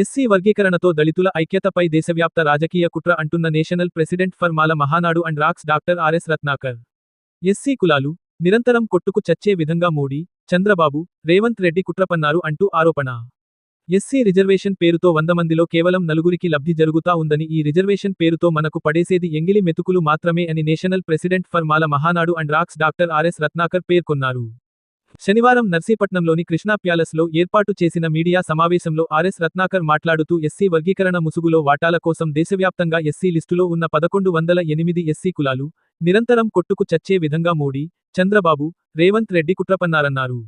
SC వర్గీకరణతో దళితుల ఐక్యతపై దేశవ్యాప్త రాజకీయ కుట్ర అంటున్న national president for Mala Mahanadu and rocks doctor RS Ratnakar. SC కులాలు నిరంతరం కొట్టుకు చచ్చే విధంగా మోడీ చంద్రబాబు రేవంత్ రెడ్డి కుట్రపన్నారు అంటూ ఆరోపణ. ఎస్సీ రిజర్వేషన్ పేరుతో వంద మందిలో కేవలం నలుగురికి లబ్ధి జరుగుతా ఉందని ఈ రిజర్వేషన్ పేరుతో మనకు పడేసేది ఎంగిలి మెతుకులు మాత్రమే అని national president for Mala Mahanadu and rocks doctor RS Ratnakar పేర్కొన్నారు. శనివారం నర్సీపట్నంలోని కృష్ణా ప్యాలెస్లో ఏర్పాటు చేసిన మీడియా సమావేశంలో ఆర్ఎస్ రత్నాకర్ మాట్లాడుతూ ఎస్సీ వర్గీకరణ ముసుగులో వాటాల కోసం దేశవ్యాప్తంగా ఎస్సీ లిస్టులో ఉన్న పదకొండు వందల ఎనిమిది ఎస్సీ కులాలు నిరంతరం కొట్టుకు చచ్చే విధంగా మోడీ చంద్రబాబు రేవంత్ రెడ్డి కుట్రపన్నారన్నారు.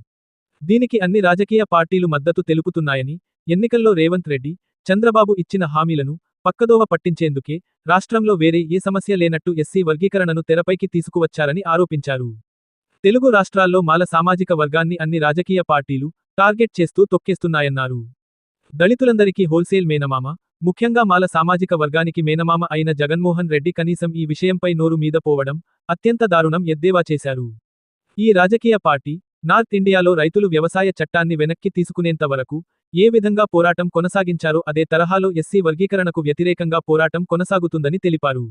దీనికి అన్ని రాజకీయ పార్టీలు మద్దతు తెలుపుతున్నాయని ఎన్నికల్లో రేవంత్ రెడ్డి చంద్రబాబు ఇచ్చిన హామీలను పక్కదోవ పట్టించేందుకే రాష్ట్రంలో వేరే ఏ సమస్య లేనట్టు ఎస్సీ వర్గీకరణను తెరపైకి తీసుకువచ్చారని ఆరోపించారు. తెలుగు రాష్ట్రాల్లో మాల సామాజిక వర్గాన్ని అన్ని రాజకీయ పార్టీలు టార్గెట్ చేస్తూ తొక్కేస్తున్నాయన్నారు. దళితులందరికీ హోల్సేల్ మేనమామ ముఖ్యంగా మాల సామాజిక వర్గానికి మేనమామ అయిన జగన్మోహన్ రెడ్డి కనీసం ఈ విషయంపై నోరు మీద పోవడం అత్యంత దారుణం ఎద్దేవా చేశారు. ఈ రాజకీయ పార్టీ నార్త్ ఇండియాలో రైతులు వ్యవసాయ చట్టాన్ని వెనక్కి తీసుకునేంత వరకు ఏ విధంగా పోరాటం కొనసాగించారో అదే తరహాలో ఎస్సీ వర్గీకరణకు వ్యతిరేకంగా పోరాటం కొనసాగుతుందని తెలిపారు.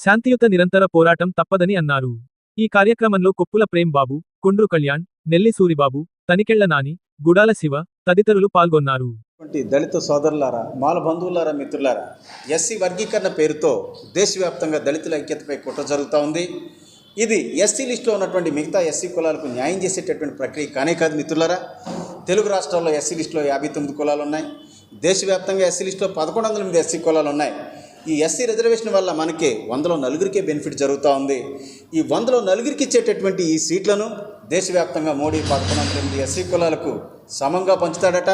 శాంతియుత నిరంతర పోరాటం తప్పదని అన్నారు. ఈ కార్యక్రమంలో కొప్పుల ప్రేమ్ బాబు కుండ్రు కళ్యాణ్ నెల్లి సూరిబాబు తనికెళ్ళ నాని గుడాల శివ తదితరులు పాల్గొన్నారు. వంటి దళిత సోదరులారా మాల బంధువులారా మిత్రులారా ఎస్సీ వర్గీకరణ పేరుతో దేశవ్యాప్తంగా దళితుల ఐక్యతపై కుట్ర జరుగుతూ ఉంది. ఇది ఎస్సీ లిస్టులో ఉన్నటువంటి మిగతా ఎస్సీ కులాలకు న్యాయం చేసేటటువంటి ప్రక్రియ కానే కాదు మిత్రులారా. తెలుగు రాష్ట్రాల్లో ఎస్సీ లిస్టులో యాభై తొమ్మిది కులాలు ఉన్నాయి దేశవ్యాప్తంగా ఎస్సీ లిస్టులో పదకొండు వందల ఎనిమిది ఎస్సీ కులాలు ఉన్నాయి ఈ ఎస్సీ రిజర్వేషన్ వల్ల మనకి వందలో నలుగురికే బెనిఫిట్ జరుగుతూ ఉంది. ఈ వందలో నలుగురికి ఇచ్చేటటువంటి ఈ సీట్లను దేశవ్యాప్తంగా మోడీ పదకొండు వందల ఎనిమిది ఎస్సీ కులాలకు సమంగా పంచుతాడట.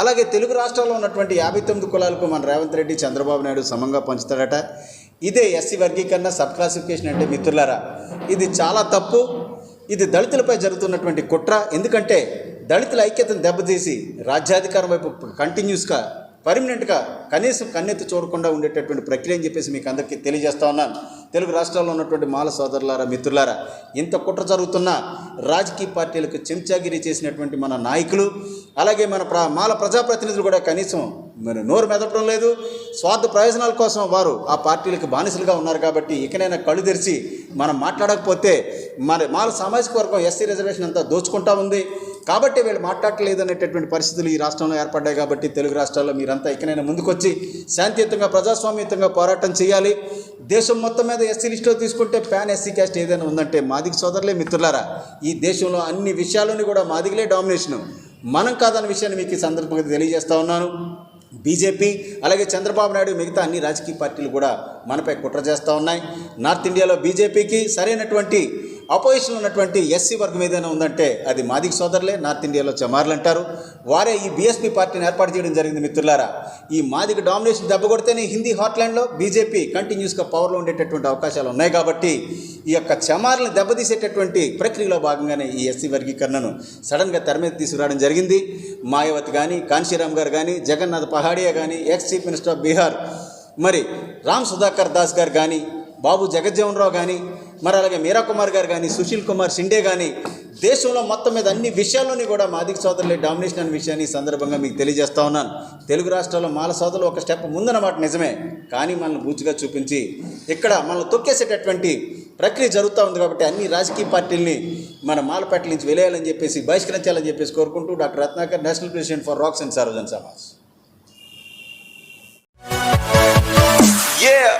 అలాగే తెలుగు రాష్ట్రాల్లో ఉన్నటువంటి యాభై తొమ్మిది కులాలకు మన రేవంత్ రెడ్డి చంద్రబాబు నాయుడు సమంగా పంచుతాడట. ఇదే ఎస్సీ వర్గీకరణ సబ్ క్లాసిఫికేషన్ అంటే మిత్రులారా ఇది చాలా తప్పు. ఇది దళితులపై జరుగుతున్నటువంటి కుట్ర. ఎందుకంటే దళితుల ఐక్యతను దెబ్బతీసి రాజ్యాధికారం వైపు కంటిన్యూస్గా పర్మనెంట్గా కనీసం కన్నెత్తి చూడకుండా ఉండేటటువంటి ప్రక్రియ అని చెప్పేసి మీకు అందరికీ తెలియజేస్తా ఉన్నాను. తెలుగు రాష్ట్రాల్లో ఉన్నటువంటి మాల సోదరులారా మిత్రులారా ఇంత కుట్ర జరుగుతున్న రాజకీయ పార్టీలకు చెంచాగిరి చేసినటువంటి మన నాయకులు అలాగే మన ప్ర మాల ప్రజాప్రతినిధులు కూడా కనీసం మరి నోరు మెదపడం లేదు. స్వార్థ ప్రయోజనాల కోసం వారు ఆ పార్టీలకు బానిసలుగా ఉన్నారు కాబట్టి ఇకనైనా కళ్ళు తెరిచి మనం మాట్లాడకపోతే మరి మాల సామాజిక వర్గం ఎస్సీ రిజర్వేషన్ అంతా దోచుకుంటా ఉంది. కాబట్టి వీళ్ళు మాట్లాడలేదు అనేటటువంటి పరిస్థితులు ఈ రాష్ట్రంలో ఏర్పడ్డాయి కాబట్టి తెలుగు రాష్ట్రాల్లో మీరంతా ఇకనైనా ముందుకొచ్చి శాంతియుతంగా ప్రజాస్వామ్యయుతంగా పోరాటం చేయాలి. దేశం మొత్తం మీద ఎస్సీ లిస్టులో తీసుకుంటే ప్యాన్ ఎస్సీ క్యాస్ట్ ఏదైనా ఉందంటే మాదిగ సోదరులే మిత్రులారా. ఈ దేశంలో అన్ని విషయాల్లోని కూడా మాదిగలే డామినేషను. మనం కాదన్న విషయాన్ని మీకు ఈ సందర్భంగా తెలియజేస్తా ఉన్నాను. బీజేపీ అలాగే చంద్రబాబు నాయుడు మిగతా అన్ని రాజకీయ పార్టీలు కూడా మనపై కుట్ర చేస్తూ ఉన్నాయి. నార్త్ ఇండియాలో బీజేపీకి సరైనటువంటి అపోజిషన్ ఉన్నటువంటి ఎస్సీ వర్గం ఏదైనా ఉందంటే అది మాదిక సోదరులే నార్త్ ఇండియాలో చమార్లు అంటారు. వారే ఈ బీఎస్పీ పార్టీని ఏర్పాటు చేయడం జరిగింది మిత్రులారా. ఈ మాదిక డామినేషన్ దెబ్బ కొడితేనే హిందీ హాట్లాండ్లో బీజేపీ కంటిన్యూస్గా పవర్లో ఉండేటటువంటి అవకాశాలు ఉన్నాయి కాబట్టి ఈ యొక్క చమార్లను దెబ్బతీసేటటువంటి ప్రక్రియలో భాగంగానే ఈ ఎస్సీ వర్గీకరణను సడన్గా తెర మీద తీసుకురావడం జరిగింది. మాయావతి కానీ కాన్షీరామ్ గారు కానీ జగన్నాథ్ పహాడియా కానీ ex chief minister of Bihar మరి రామ్ సుధాకర్ దాస్ గారు కానీ బాబు జగజ్జీవన్ రావు కానీ మరి అలాగే మీరా కుమార్ గారు కానీ సుశీల్ కుమార్ షిండే కానీ దేశంలో మొత్తం మీద అన్ని విషయాల్లోని కూడా మాదిక సోదరులు డామినేషన్ అనే విషయాన్ని ఈ సందర్భంగా మీకు తెలియజేస్తా ఉన్నాను. తెలుగు రాష్ట్రాల్లో మాల సోదరులు ఒక స్టెప్ ముందన్నమాట నిజమే. కానీ మనల్ని బూచిగా చూపించి ఇక్కడ మనల్ని తొక్కేసేటటువంటి ప్రక్రియ జరుగుతూ ఉంది కాబట్టి అన్ని రాజకీయ పార్టీల్ని మన మాలపేటల నుంచి వెళ్ళేయాలని చెప్పేసి బహిష్కరించాలని చెప్పేసి కోరుకుంటూ doctor Ratnakar national president for rocks and sir సమాజ్. Yeah.